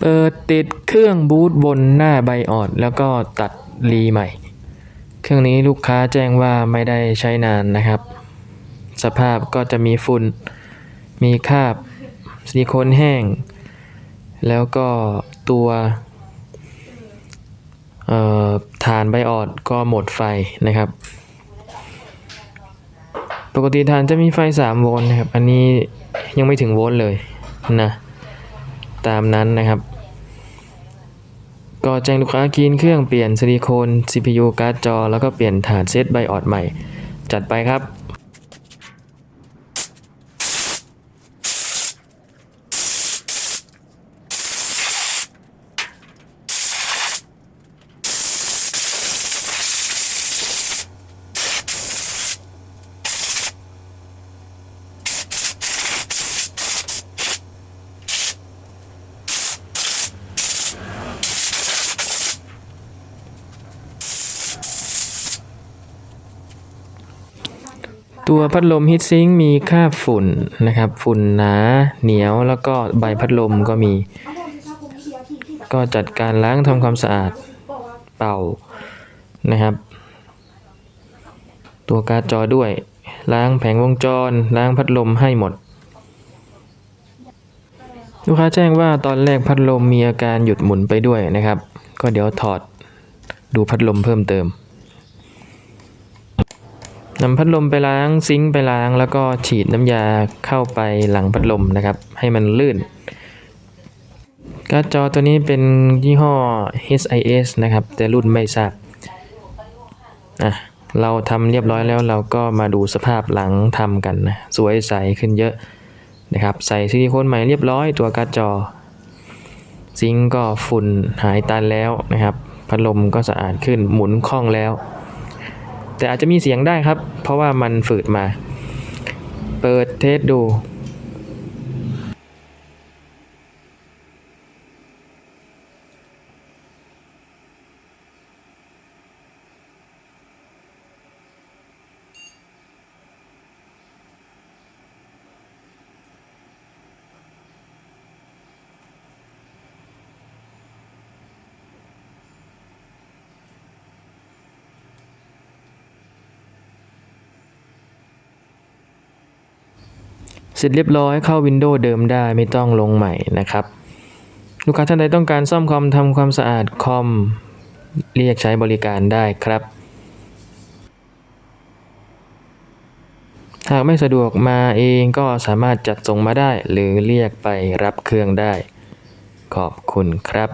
เปิดติดเครื่องบูตบนหน้าใบออด แล้วก็ตัดรีใหม่ เครื่องนี้ลูกค้าแจ้งว่าไม่ได้ใช้นานนะครับ สภาพก็จะมีฝุ่น มีคราบซิลิโคนแห้ง แล้วก็ตัวฐานใบออดก็หมดไฟนะครับ ปกติฐานจะมีไฟ 3 โวลต์นะครับ อันนี้ยังไม่ถึงโวลต์เลยนะ ตามนั้นนะครับ ก็แจ้งลูกค้ากินเครื่องเปลี่ยนซิลิโคน CPU การ์ดจอ แล้วก็เปลี่ยนฐานเซตไบออดใหม่ จัดไปครับ ตัวพัดลมฮีทซิงมีคราบฝุ่นนะครับ ฝุ่นหนาเหนียวแล้วก็ใบพัดลมก็มี ก็จัดการล้างทำความสะอาดเป่านะครับ ตัวการ์ดจอด้วย ล้างแผงวงจร ล้างพัดลมให้หมด ลูกค้าแจ้งว่าตอนแรกพัดลมมีอาการหยุดหมุนไปด้วยนะครับ ก็เดี๋ยวถอดดูพัดลมเพิ่มเติม นำพัดลมไปล้างซิงค์ไปล้าง แล้วก็ฉีดน้ำยาเข้าไปหลังพัดลมนะครับ ให้มันลื่นการ์ดจอตัวนี้เป็นยี่ห้อ HIS นะครับ แต่รุ่นไม่ทราบอะเราทำเรียบร้อยแล้วเราก็มาดูสภาพหลังทำกันนะสวยใสขึ้นเยอะนะครับ ใส่ซิลิโคนใหม่เรียบร้อยตัวการ์ดจอ ซิงค์ก็ฝุ่นหายตันแล้วนะครับ พัดลมก็สะอาดขึ้นหมุนคล่องแล้ว แต่อาจจะมีเสียงได้ครับ เพราะว่ามันฝืดมา เปิดเทสดู เสร็จเรียบร้อยเข้าวินโดว์เดิมได้ไม่ต้องลงใหม่นะครับ ลูกค้าท่านใดต้องการซ่อมคอมทำความสะอาดคอมเรียกใช้บริการได้ครับ หากไม่สะดวกมาเองก็สามารถจัดส่งมาได้ หรือเรียกไปรับเครื่องได้ ขอบคุณครับ